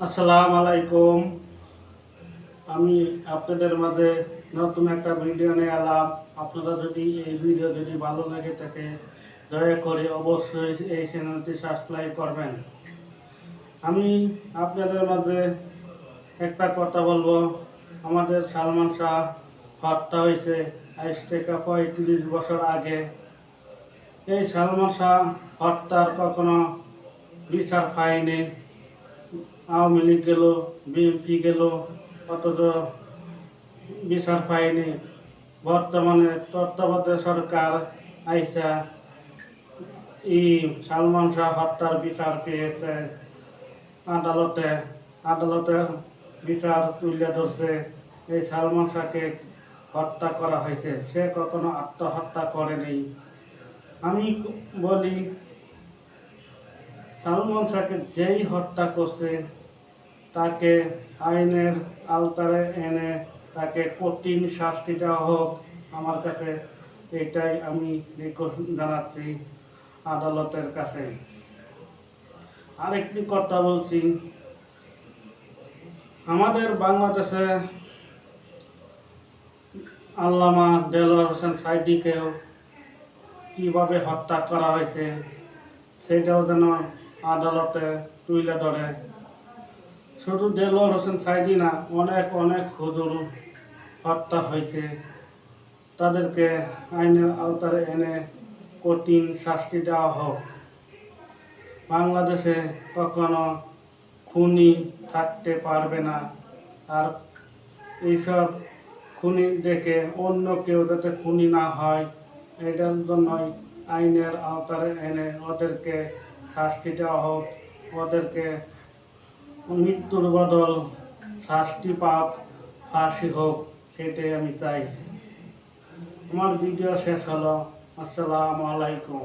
আসসালামু আলাইকুম আমি আপনাদের মাঝে নতুন একটা ভিডিও নিয়ে এলাম। আপনারা যদি এই ভিডিও যদি ভালো লাগে থাকে, দয়া করে অবশ্যই এই চ্যানেলটি সাবস্ক্রাইব করবেন। আমি আপনাদের মাঝে একটা কথা বলব। আমাদের সালমান শাহ হত্যা হয়েছে আজ থেকে পঁয়ত্রিশ বছর আগে। এই সালমান শাহ হত্যার কখনো বিচার পায়নি। আওয়ামী লীগ গেল, বিএনপি গেল, অথচ বিচার পায়নি। বর্তমানে তত্ত্বাবধায়ক সরকার আইসা এই সালমান শাহ হত্যার বিচার পেয়েছে। আদালতে আদালতে বিচার তুলে ধরছে। এই সালমান শাহকে হত্যা করা হয়েছে। সে কখনো আত্মহত্যা করেনি। আমি বলি সালমান শাহকে যেই হত্যা করছে, তাকে আইনের আওতারে এনে তাকে কঠিন শাস্তি দেওয়া হোক, আমার কাছে এটাই আমি রিকোয়েস্ট জানাচ্ছি আদালতের কাছে। আরেকটি কথা বলছি, আমাদের বাংলাদেশে আল্লামা দেলোয়ার হোসেন সাইদিকেও কীভাবে হত্যা করা হয়েছে, সেটাও যেন আদালতে তুলে ধরে। শুধু দেলোয়ার হোসেন সাইদি না, অনেক অনেক হুজুর হত্যা হয়েছে। তাদেরকে আইনের আওতারে এনে কঠিন শাস্তি দেওয়া হোক। বাংলাদেশে কখনো খুনি থাকতে পারবে না। আর এইসব খুনি দেখে অন্য কেউ যাতে খুনি না হয়, এটার জন্যই আইনের আওতারে এনে ওদেরকে শাস্তি দেওয়া হোক, ওদেরকে মৃত্যুর বদল শাস্তি পাপ ফাঁসি হোক, সেটাই আমি চাই। আমার ভিডিও শেষ হলো। আসসালামু আলাইকুম।